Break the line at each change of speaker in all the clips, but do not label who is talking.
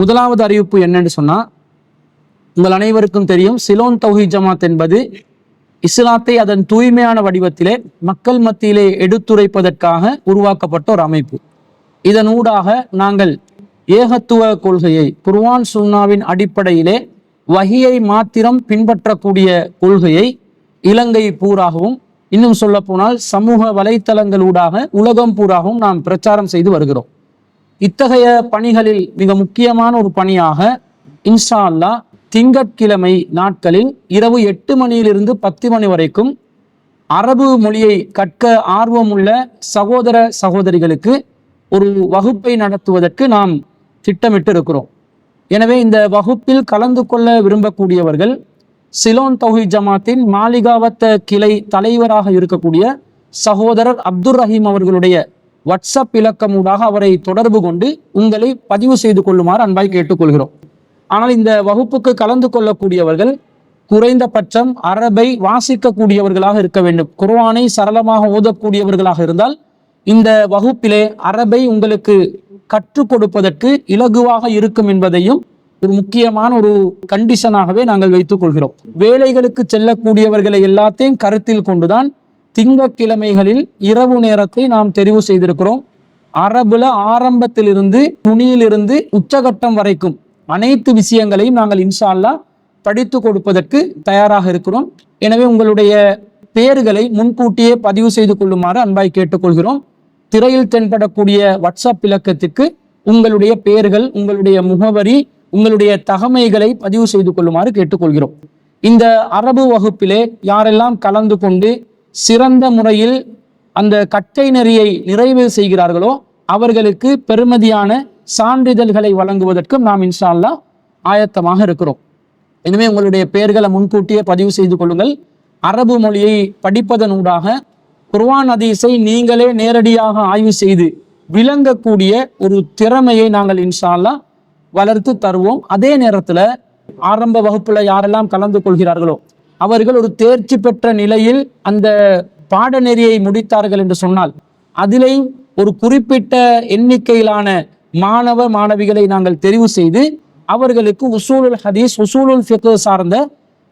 முதலாவது அறிவிப்பு என்னன்னு சொன்னால் உங்கள் அனைவருக்கும் தெரியும் சிலோன் தௌஹி ஜமாத் என்பது இஸ்லாத்தை அதன் தூய்மையான வடிவத்திலே மக்கள் மத்தியிலே எடுத்துரைப்பதற்காக உருவாக்கப்பட்ட ஒரு அமைப்பு. இதனூடாக நாங்கள் ஏகத்துவ கொள்கையை குர்வான் சுன்னாவின் அடிப்படையிலே வகியை மாத்திரம் பின்பற்றக்கூடிய கொள்கையை இலங்கை பூராகவும் இன்னும் சொல்ல போனால் சமூக வலைத்தளங்களூடாக உலகம் பூராகவும் நாம் பிரச்சாரம் செய்து வருகிறோம். இத்தகைய பணிகளில் மிக முக்கியமான ஒரு பணியாக இன்ஷா அல்லாஹ் திங்கட்கிழமை நாட்களில் இரவு எட்டு மணியிலிருந்து பத்து மணி வரைக்கும் அரபு மொழியை கற்க ஆர்வமுள்ள சகோதர சகோதரிகளுக்கு ஒரு வகுப்பை நடத்துவதற்கு நாம் திட்டமிட்டு இருக்கிறோம் எனவே இந்த வகுப்பில் கலந்து கொள்ள விரும்பக்கூடியவர்கள் சிலோன் தொகை ஜமாத்தின் மாலிகாவத்த கிளை தலைவராக இருக்கக்கூடிய சகோதரர் அப்துல் ரஹீம் அவர்களுடைய வாட்ஸ்அப் இலக்கமூடாக அவரை தொடர்பு கொண்டு உங்களை பதிவு செய்து கொள்ளுமாறு அன்பாய் கேட்டுக்கொள்கிறோம். ஆனால் இந்த வகுப்புக்கு கலந்து கொள்ளக்கூடியவர்கள் குறைந்தபட்சம் அரபை வாசிக்கக்கூடியவர்களாக இருக்க வேண்டும். குர்வானை சரளமாக ஓதக்கூடியவர்களாக இருந்தால் இந்த வகுப்பிலே அரபை உங்களுக்கு கற்றுக் கொடுப்பதற்கு இலகுவாக இருக்கும் என்பதையும் ஒரு முக்கியமான ஒரு கண்டிஷனாகவே நாங்கள் வைத்துக் கொள்கிறோம். வேலைகளுக்கு செல்லக்கூடியவர்களை எல்லாத்தையும் கருத்தில் கொண்டுதான் திங்கட்கிழமைகளில் இரவு நேரத்தை நாம் தெரிவு செய்திருக்கிறோம். அரபுல ஆரம்பத்திலிருந்து துணியிலிருந்து உச்சகட்டம் வரைக்கும் அனைத்து விஷயங்களையும் நாங்கள் இன்ஷால்லா படித்து கொடுப்பதற்கு தயாராக இருக்கிறோம். எனவே உங்களுடைய பேர்களை முன்கூட்டியே பதிவு செய்து கொள்ளுமாறு அன்பாய் கேட்டுக்கொள்கிறோம். திரையில் தென்படக்கூடிய வாட்ஸ்அப் இலக்கத்திற்கு உங்களுடைய பெயர்கள் உங்களுடைய முகவரி உங்களுடைய தகமைகளை பதிவு செய்து கொள்ளுமாறு கேட்டுக்கொள்கிறோம். இந்த அரபு வகுப்பிலே யாரெல்லாம் கலந்து கொண்டு சிறந்த முறையில் அந்த கட்டை நெறியை நிறைவு செய்கிறார்களோ அவர்களுக்கு பெருமதியான சான்றிதழ்களை வழங்குவதற்கும் நாம் இன்ஷா ஆயத்தமாக இருக்கிறோம். எனவே உங்களுடைய பெயர்களை முன்கூட்டியே பதிவு செய்து கொள்ளுங்கள். அரபு மொழியை படிப்பதனூடாக குர்வான் ஹதீஸை நீங்களே நேரடியாக ஆய்வு செய்து விளங்கக்கூடிய ஒரு திறமையை நாங்கள் இன்ஷால்லா வளர்த்து தருவோம். அதே நேரத்தில் ஆரம்ப வகுப்பில் யாரெல்லாம் கலந்து கொள்கிறார்களோ அவர்கள் ஒரு தேர்ச்சி பெற்ற நிலையில் அந்த பாடநெறியை முடித்தார்கள் என்று சொன்னால் அதிலே ஒரு குறிப்பிட்ட எண்ணிக்கையிலான மாணவ மாணவிகளை நாங்கள் தெரிவு செய்து அவர்களுக்கு உசூலுல் ஹதீஸ் உசூலுல் ஃபிக்கு சார்ந்த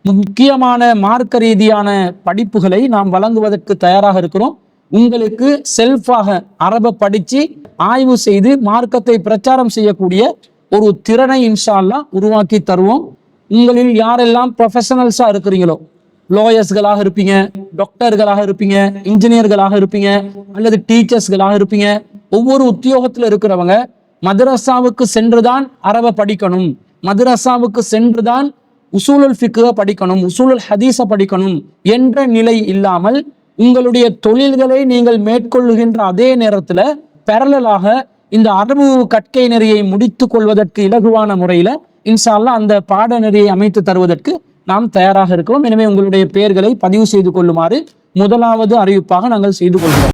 முக்கியமான மார்க்க ரீதியான படிப்புகளை நாம் வழங்குவதற்கு தயாராக இருக்கிறோம். உங்களுக்கு செல்ஃபாக அரப படித்து ஆய்வு செய்து மார்க்கத்தை பிரச்சாரம் செய்யக்கூடிய ஒரு திறனை இன்ஷால்லா உருவாக்கி தருவோம். உங்களில் யாரெல்லாம் ப்ரொஃபஷனல்ஸாக இருக்கிறீங்களோ லோயர்ஸ்களாக இருப்பீங்க டாக்டர்களாக இருப்பீங்க இன்ஜினியர்களாக இருப்பீங்க அல்லது டீச்சர்ஸ்களாக இருப்பீங்க ஒவ்வொரு உத்தியோகத்தில் இருக்கிறவங்க மதரசாவுக்கு சென்றுதான் அரபை படிக்கணும். மதரசாவுக்கு சென்றுதான் உசூலுல் ஃபிக்குவை படிக்கணும் உசூலுல் ஹதீஸை படிக்கணும் என்ற நிலை இல்லாமல் உங்களுடைய தொழில்களை நீங்கள் மேற்கொள்ளுகின்ற அதே நேரத்தில் பெரலலாக இந்த அரபு கற்கை நெறியை முடித்து கொள்வதற்கு இலகுவான முறையில் இன்ஷால்லா அந்த பாடநெறியை அமைத்து தருவதற்கு நாம் தயாராக இருக்கிறோம். எனவே உங்களுடைய பெயர்களை பதிவு செய்து கொள்ளுமாறு முதலாவது அறிவிப்பாக நாங்கள் செய்து கொள்கிறோம்.